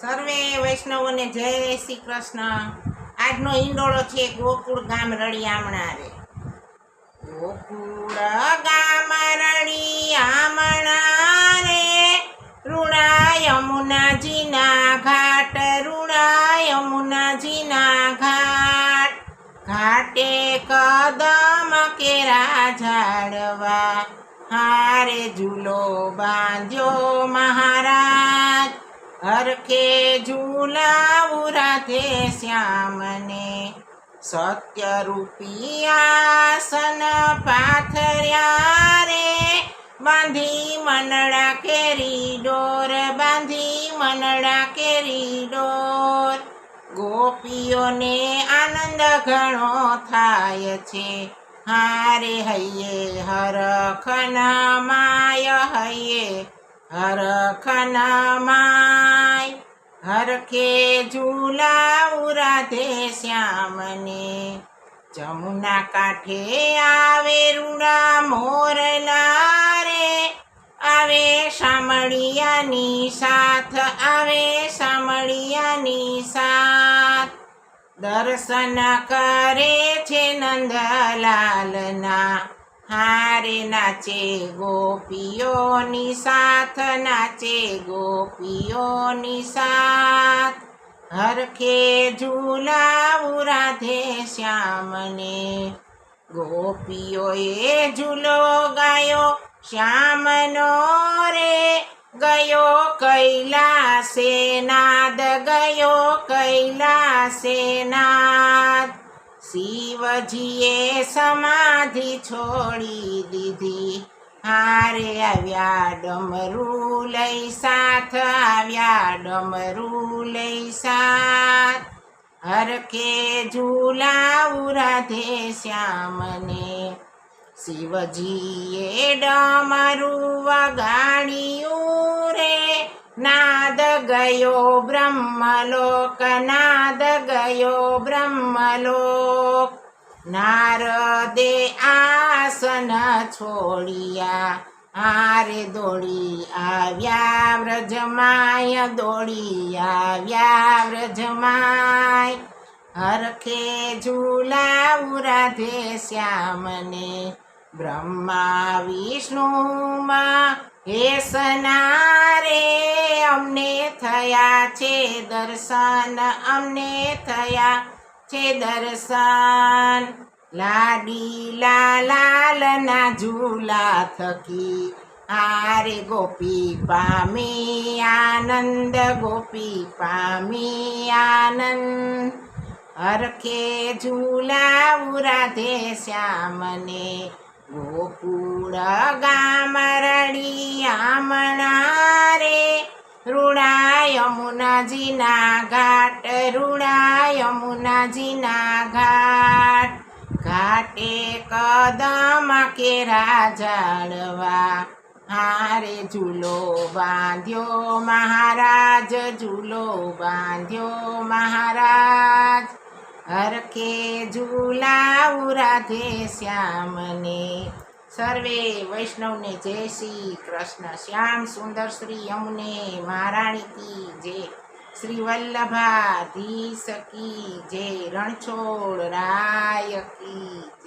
સર્વે વૈષ્ણવોને જય શ્રી કૃષ્ણ. આજનો ઈંડોળો છે ગોકુળ ગામ રળિયામણા રે ગોકુળ ગામ રળિયામણા રે રૂડા યમુનાજીના ઘાટ રૂડા યમુનાજીના ઘાટ. ઘાટે કદમ કેરા ઝાડવા, હારે ઝૂલો બાંધ્યો મહારાજ. હરખે ઝૂલાવું રાધે શ્યામને. સત્ય રૂપિયાસન પાથર્યા રે. બાંધી મનડા કેરી ડોર, બાંધી મનડા કેરી ડોર. ગોપીઓને આનંદ ઘણો થાય છે. હારે હૈયે હરખના માય હૈયે હરખના માય હરખે ઝૂલાવું રાધે શ્યામને. જમુના કાંઠે આવે રૂડા મોરલા રે આવે શામળિયાની સાથ, આવે સામળિયાની સાથ. દર્શન કરે છે નંદલાલના હારે નાચે ગોપીઓની સાથ, નાચે ગોપીઓની સાથ. હરખે ઝૂલાવું રાધે શ્યામને. ગોપીઓએ ઝૂલો ગાયો, શ્યામનો રે ગયો કૈલાસે નાદ, ગયો કૈલાસે નાદ. શિવજીએ સમાધિ છોડી દીધી. હારે આવ્યા ડમરૂ લઈ સાથ, આવ્યા ડમરૂ લઈ સાથ. હરખે ઝૂલાવું રાધે શ્યામને. શિવજીએ ડમરું વગાડ્યું રે. નાદ ગયો બ્રહ્મલોક, નાદ ગયો બ્રહ્મલોક. નારદે આસન છોડિયા હારે દોડી આવ્યા, વ્રજમાય દોડી આવ્યા, વ્રજમાય. હરખે ઝૂલાવું રાધે શ્યામને, બ્રહ્મા વિષ્ણુમાં હે સનારે અમને થયા છે દર્શન, અમને થયા છે દર્શન? લાડી લાલાલના ઝૂલા થકી. આરે ગોપી પામી આનંદ, ગોપી પામી આનંદ. હરખે ઝૂલાવું રાધે શ્યામને. ગોકુળ ગામ રળિયામણા રે રૂડા યમુનાજીના ઘાટ રૂડા યમુનાજીના ઘાટ. ઘાટે કદમ કેરા ઝાડવા હારે ઝૂલો બાંધ્યો મહારાજ, ઝૂલો બાંધ્યો મહારાજ. હરખે ઝૂલાવું રાધે શ્યામને. સર્વે વૈષ્ણવને જય શ્રી કૃષ્ણ. શ્યામ સુંદર શ્રી અમને મહારાણી કી જય. શ્રી વલ્લભાધીશ કી જય રણછોડ રાય કી.